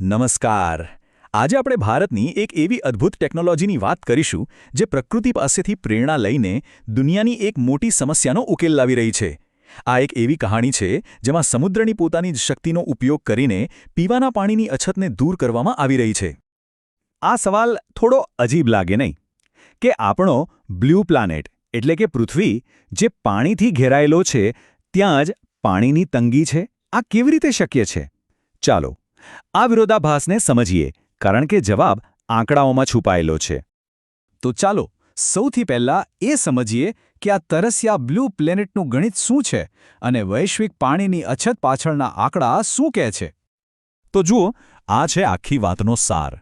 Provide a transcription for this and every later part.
નમસ્કાર. આજે આપણે ભારતની એક એવી અદ્ભુત ટેકનોલોજીની વાત કરીશું, જે પ્રકૃતિ પાસેથી પ્રેરણા લઈને દુનિયાની એક મોટી સમસ્યાનો ઉકેલ લાવી રહી છે. આ એક એવી કહાણી છે, જેમાં સમુદ્રની પોતાની જ શક્તિનો ઉપયોગ કરીને પીવાના પાણીની અછતને દૂર કરવામાં આવી રહી છે. આ સવાલ થોડો અજીબ લાગે નહીં. કે આપણો બ્લુ પ્લાનેટ, એટલે કે પૃથ્વી, જે પાણીથી ઘેરાયેલો છે, ત્યાં જ પાણીની તંગી છે? આ કેવી રીતે શક્ય છે? ચાલો આ વિરોધાભાસને સમજીએ, કારણ કે જવાબ આંકડાઓમાં છુપાયેલો છે. તો ચાલો, સૌથી પહેલા એ સમજીએ કે આ તરસ્યા બ્લુ પ્લેનેટનું ગણિત શું છે અને વૈશ્વિક પાણીની અછત પાછળના આંકડા શું કહે છે. તો જુઓ, આ છે આખી વાતનો સાર.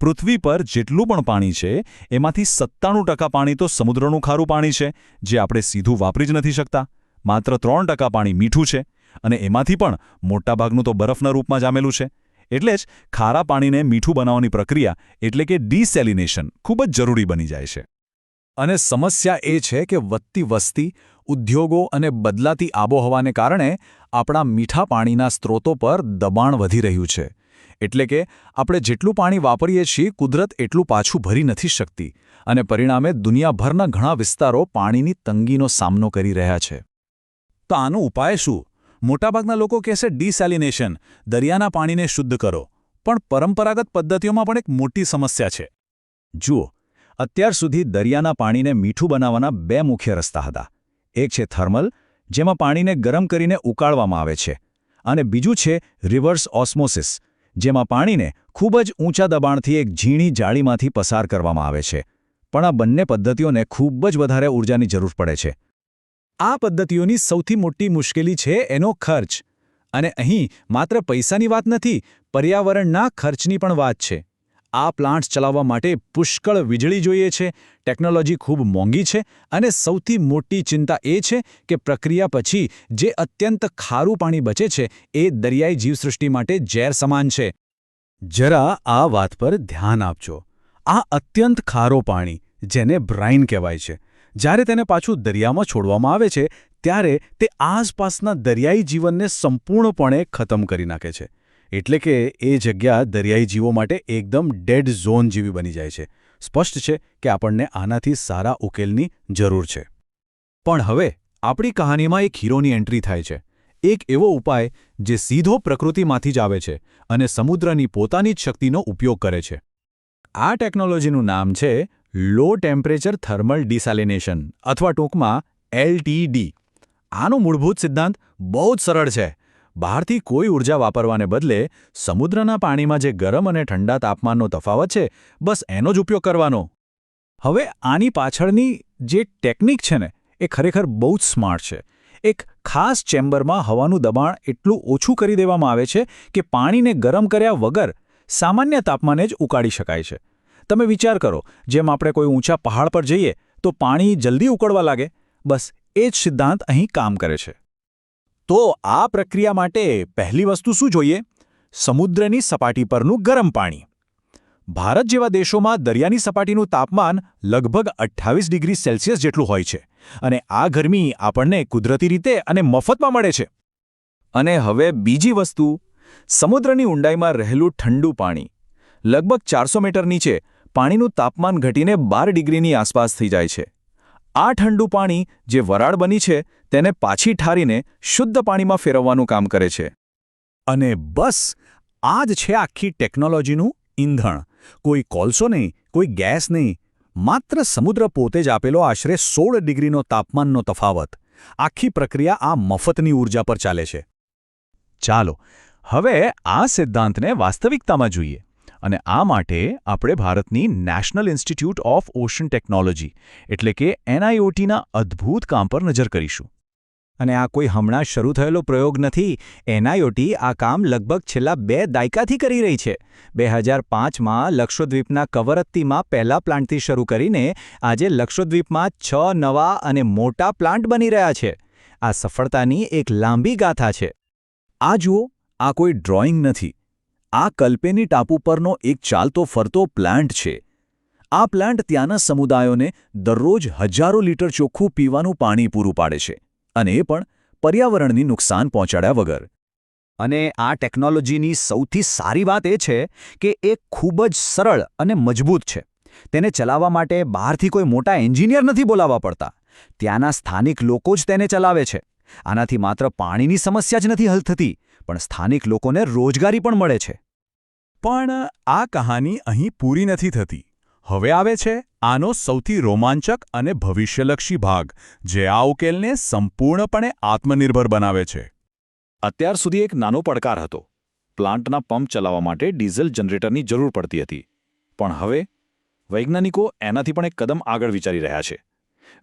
પૃથ્વી પર જેટલું પણ પાણી છે, એમાંથી સત્તાણું ટકા પાણી તો સમુદ્રનું ખારું પાણી છે, જે આપણે સીધું વાપરી જ નથી શકતા. માત્ર ત્રણ ટકા પાણી મીઠું છે અને એમાંથી પણ મોટાભાગનું તો બરફના રૂપમાં જામેલું છે. એટલે જ ખારા પાણીને મીઠું બનાવવાની પ્રક્રિયા એટલે કે ડિસેલિનેશન ખૂબ જ જરૂરી બની જાય છે. અને સમસ્યા એ છે કે વધતી વસ્તી, ઉદ્યોગો અને બદલાતી આબોહવાને કારણે આપણા મીઠા પાણીના સ્ત્રોતો પર દબાણ વધી રહ્યું છે. એટલે કે આપણે જેટલું પાણી વાપરીએ છીએ, કુદરત એટલું પાછું ભરી નથી શકતી અને પરિણામે દુનિયાભરના ઘણા વિસ્તારો પાણીની તંગીનો સામનો કરી રહ્યા છે. તો આનો ઉપાય શું? મોટાભાગના લોકો કહેશે ડિસેલિનેશન, દરિયાના પાણીને શુદ્ધ કરો. પણ પરંપરાગત પદ્ધતિઓમાં પણ એક મોટી સમસ્યા છે. જુઓ, અત્યાર સુધી દરિયાના પાણીને મીઠું બનાવવાના બે મુખ્ય રસ્તા હતા. એક છે થર્મલ, જેમાં પાણીને ગરમ કરીને ઉકાળવામાં આવે છે. અને બીજું છે રિવર્સ ઓસ્મોસિસ, જેમાં પાણીને ખૂબ જ ઊંચા દબાણથી એક ઝીણી જાળીમાંથી પસાર કરવામાં આવે છે. પણ આ બંને પદ્ધતિઓને ખૂબ જ વધારે ઊર્જાની જરૂર પડે છે. આ પદ્ધતિઓની સૌથી મોટી મુશ્કેલી છે એનો ખર્ચ. અને અહીં માત્ર પૈસાની વાત નથી, પર્યાવરણના ખર્ચની પણ વાત છે. આ પ્લાન્ટ્સ ચલાવવા માટે પુષ્કળ વીજળી જોઈએ છે, ટેકનોલોજી ખૂબ મોંઘી છે અને સૌથી મોટી ચિંતા એ છે કે પ્રક્રિયા પછી જે અત્યંત ખારું પાણી બચે છે એ દરિયાઈ જીવસૃષ્ટિ માટે ઝેર સમાન છે. જરા આ વાત પર ધ્યાન આપજો. આ અત્યંત ખારો પાણી, જેને બ્રાઇન કહેવાય છે જ્યારે તેને પાછું દરિયામાં છોડવામાં આવે છે, ત્યારે તે આસપાસના દરિયાઈ જીવનને સંપૂર્ણપણે ખતમ કરી નાખે છે. એટલે કે એ જગ્યા દરિયાઈ જીવો માટે એકદમ ડેડ ઝોન જેવી બની જાય છે. સ્પષ્ટ છે કે આપણને આનાથી સારા ઉકેલની જરૂર છે. પણ હવે આપણી કહાનીમાં એક હીરોની એન્ટ્રી થાય છે. એક એવો ઉપાય જે સીધો પ્રકૃતિમાંથી જ આવે છે અને સમુદ્રની પોતાની જ શક્તિનો ઉપયોગ કરે છે. આ ટેકનોલોજીનું નામ છે લો ટેમ્પરેચર થર્મલ ડિસાલિનેશન અથવા ટૂંકમાં એલટીડી આનો મૂળભૂત સિદ્ધાંત બહુ જ સરળ છે. બહારથી કોઈ ઊર્જા વાપરવાને બદલે સમુદ્રના પાણીમાં જે ગરમ અને ઠંડા તાપમાનનો તફાવત છે, બસ એનો જ ઉપયોગ કરવાનો. હવે આની પાછળની જે ટેકનિક છે ને, એ ખરેખર બહુ જ સ્માર્ટ છે. એક ખાસ ચેમ્બરમાં હવાનું દબાણ એટલું ઓછું કરી દેવામાં આવે છે કે પાણીને ગરમ કર્યા વગર સામાન્ય તાપમાને જ ઉકાળી શકાય છે. તમે વિચાર કરો, જેમ આપણે કોઈ ઊંચા પહાડ પર જઈએ, તો પાણી જલ્દી ઉકળવા લાગે. બસ, એ જ સિદ્ધાંત અહીં કામ કરે છે. તો આ પ્રક્રિયા માટે પહેલી વસ્તુ શું જોઈએ? સમુદ્રની સપાટી પરનું ગરમ પાણી. ભારત જેવા દેશોમાં દરિયાની સપાટીનું તાપમાન લગભગ અઠ્ઠાવીસ ડિગ્રી સેલ્સિયસ જેટલું હોય છે અને આ ગરમી આપણને કુદરતી રીતે અને મફતમાં મળે છે. અને હવે બીજી વસ્તુ. સમુદ્રની ઊંડાઈમાં રહેલું ઠંડુ પાણી. લગભગ ચારસો મીટર નીચે પાણીનું તાપમાન ઘટીને બાર ડિગ્રીની આસપાસ થઈ જાય છે. આ ઠંડુ પાણી જે વરાળ બની છે, તેને પાછી ઠારીને શુદ્ધ પાણીમાં ફેરવવાનું કામ કરે છે. અને બસ આ જ છે આખી ટેકનોલોજીનું ઈંધણ. કોઈ કોલસો નહીં, કોઈ ગેસ નહીં, માત્ર સમુદ્ર પોતે જ આપેલો આશરે સોળ ડિગ્રીનો તાપમાનનો તફાવત. આખી પ્રક્રિયા આ મફતની ઊર્જા પર ચાલે છે. ચાલો, હવે આ સિદ્ધાંતને વાસ્તવિકતામાં જોઈએ. અને આ માટે આપણે ભારતની national institute of ocean technology એટલે કે એનઆઈઓટીના અદ્ભુત કામ પર નજર કરીશું. અને આ કોઈ હમણાં શરૂ થયેલો પ્રયોગ નથી. એનઆઈઓટી આ કામ લગભગ છેલ્લા બે દાયકાથી કરી રહી છે. બે હજાર પાંચમાં લક્ષદ્વીપના કવરત્તીમાં પહેલા પ્લાન્ટથી શરૂ કરીને આજે લક્ષદ્વીપમાં છ નવા અને મોટા પ્લાન્ટ બની રહ્યા છે. આ સફળતાની એક લાંબી ગાથા છે. આ જુઓ, આ કોઈ ડ્રોઈંગ નથી. આ કલ્પેની ટાપુ પરનો એક ચાલતો ફરતો પ્લાન્ટ છે. આ પ્લાન્ટ ત્યાંના સમુદાયોને દરરોજ હજારો લીટર ચોખ્ખું પીવાનું પાણી પૂરું પાડે છે અને એ પણ પર્યાવરણની નુકસાન પહોંચાડ્યા વગર. અને આ ટેકનોલોજીની સૌથી સારી વાત એ છે કે એ ખૂબ જ સરળ અને મજબૂત છે. તેને ચલાવવા માટે બહારથી કોઈ મોટા એન્જિનિયર નથી બોલાવવા પડતા. ત્યાંના સ્થાનિક લોકો જ તેને ચલાવે છે. આનાથી માત્ર પાણીની સમસ્યા જ નથી હલ થતી પણ સ્થાનિક લોકોને રોજગારી પણ મળે છે. પણ આ કહાની અહીં પૂરી નથી થતી. હવે આવે છે આનો સૌથી રોમાંચક અને ભવિષ્યલક્ષી ભાગ જે આ ઉકેલને સંપૂર્ણપણે આત્મનિર્ભર બનાવે છે. અત્યાર સુધી એક નાનો પડકાર હતો. પ્લાન્ટના પંપ ચલાવવા માટે ડીઝલ જનરેટરની જરૂર પડતી હતી. પણ હવે વૈજ્ઞાનિકો એનાથી પણ એક કદમ આગળ વિચારી રહ્યા છે.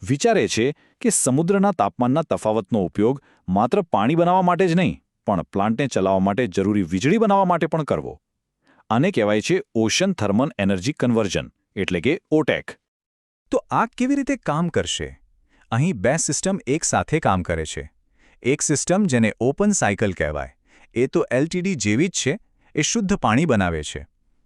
વિચારે છે કે સમુદ્રના તાપમાનના તફાવતનો ઉપયોગ માત્ર પાણી બનાવવા માટે જ નહીં, પણ પ્લાન્ટને ચલાવવા માટે જરૂરી વીજળી બનાવવા માટે પણ કરવો. આને કહેવાય છે ઓશન થર્મલ એનર્જી કન્વર્ઝન, એટલે કે ઓટેક. તો આ કેવી રીતે કામ કરશે? અહીં બે સિસ્ટમ એક સાથે કામ કરે છે. એક સિસ્ટમ જેને ઓપન સાયકલ કહેવાય, એ તો એલટીડી જેવી જ છે, એ શુદ્ધ પાણી બનાવે છે.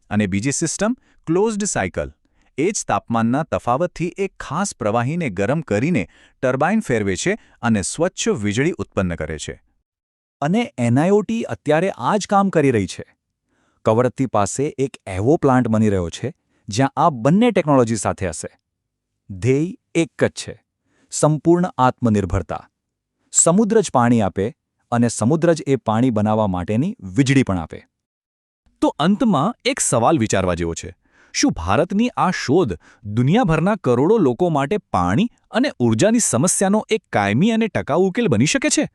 અને બીજી સિસ્ટમ ક્લોઝડ સાયકલ. એ જ તાપમાનના તફાવતથી એક ખાસ પ્રવાહીને ગરમ કરીને ટર્બાઇન ફેરવે છે અને સ્વચ્છ વીજળી ઉત્પન્ન કરે છે. અને એનઆઈઓટી અત્યારે આ જ કામ કરી રહી છે. કવરત્તી પાસે એક એવો પ્લાન્ટ બની રહ્યો છે, જ્યાં આ બંને ટેકનોલોજી સાથે હશે. ધ્યેય એક જ છે, સંપૂર્ણ આત્મનિર્ભરતા. સમુદ્ર જ પાણી આપે અને સમુદ્ર જ એ પાણી બનાવવા માટેની વીજળી પણ આપે. તો અંતમાં એક સવાલ વિચારવા જેવો છે. શું ભારતની આ શોધ દુનિયાભરના કરોડો લોકો માટે પાણી અને ઊર્જાની સમસ્યાનો એક કાયમી અને ટકાઉ ઉકેલ બની શકે છે?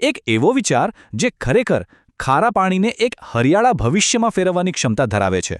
એક એવો વિચાર જે ખરેખર ખારા પાણીને એક હરિયાળા ભવિષ્યમાં ફેરવવાની ક્ષમતા ધરાવે છે.